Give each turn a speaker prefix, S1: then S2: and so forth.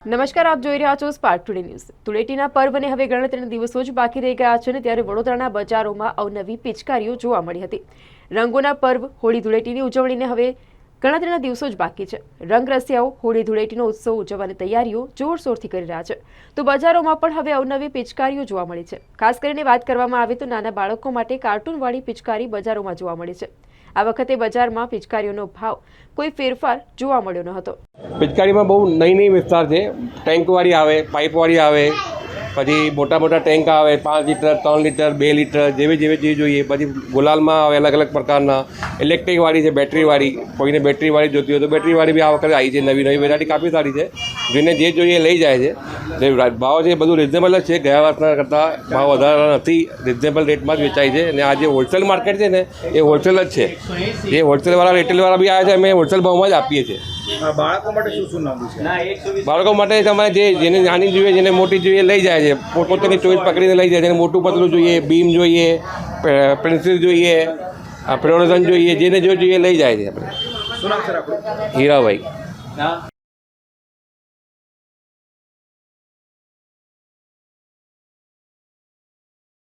S1: નમસ્કાર, આપ જોઈ રહ્યા છો સ્પાર્ક ટુડે ન્યૂઝ ધૂળેટીના પર્વને હવે ગણતરીના દિવસો જ બાકી રહી ગયા છે અને ત્યારે વડોદરાના બજારોમાં અવનવી પિચકારીઓ જોવા મળી હતી. રંગોના પર્વ, હોળી ધૂળેટીની ઉજવણીને હવે ગણતરીના દિવસો જ બાકી છે. રંગ રસિયાઓ, હોળી ધૂળેટીનો ઉત્સવ ઉજવવાની તૈયારીઓ જોરશોરથી કરી રહ્યા છે. તો બજારોમાં પણ હવે અવનવી પિચકારીઓ જોવા મળી છે. ખાસ કરીને વાત કરવામાં આવે તો નાના બાળકો માટે કાર્ટૂનવાળી પિચકારી બજારોમાં જોવા મળી છે. આ વખતે બજારમાં પિચકારીઓનો ભાવ કોઈ ફેરફાર જોવા મળ્યો ન હતો.
S2: પિચકારીમાં બહુ નઈ નઈ વિસ્તાર છે. ટેન્કવાળી આવે, પાઇપવાળી આવે પછી મોટા મોટા ટેન્ક આવે, પાંચ લીટર, ત્રણ લીટર, બે લીટર, જેવી જેવી ચીજ જોઈએ. પછી ગુલાલમાં આવે અલગ અલગ પ્રકારના. ઇલેક્ટ્રિકવાળી છે બેટરીવાળી કોઈને બેટરીવાળી જોતી હોય તો બેટરીવાળી બી આ વખતે આવી છે નવી નવી વેરાયટી કાફી સારી છે. જેને જે જોઈએ લઈ જાય છે. જે ભાવ છે એ બધું રિઝનેબલ જ છે. ગયા વર્ષના કરતાં ભાવ વધારા નથી. રિઝનેબલ રેટમાં જ વેચાય છે. અને આ જે હોલસેલ માર્કેટ છે ને એ હોલસેલ જ છે. જે હોલસેલવાળા રિટેલવાળા બી આવે છે અમે હોલસેલ ભાવમાં જ આપીએ છીએ.
S3: બાળકો માટે શું શું છે?
S2: બાળકો માટે તમારે જે જેને નાની જોઈએ જેને મોટી જોઈએ લઈ જાય છે. પોતપોતાની ચોઈસ પકડીને લઈ જાય છે. જેને મોટું પતલું જોઈએ બીમ જોઈએ પેન્સિલ જોઈએ ફ્લોરોઝન જોઈએ જેને જો જોઈએ લઈ જાય છે
S3: આપણું.
S2: હીરાભાઈ.